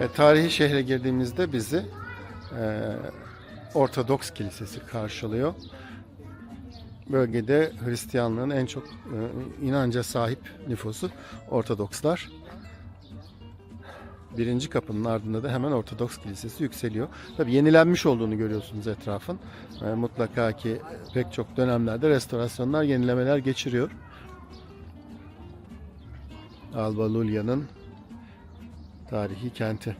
E, tarihi şehre girdiğimizde bizi e, Ortodoks Kilisesi karşılıyor. Bölgede Hristiyanlığın en çok e, inanca sahip nüfusu Ortodokslar. Birinci kapının ardında da hemen Ortodoks Kilisesi yükseliyor. Tabi yenilenmiş olduğunu görüyorsunuz etrafın. E, mutlaka ki pek çok dönemlerde restorasyonlar, yenilemeler geçiriyor. Alba Lulya'nın tarihi kenti.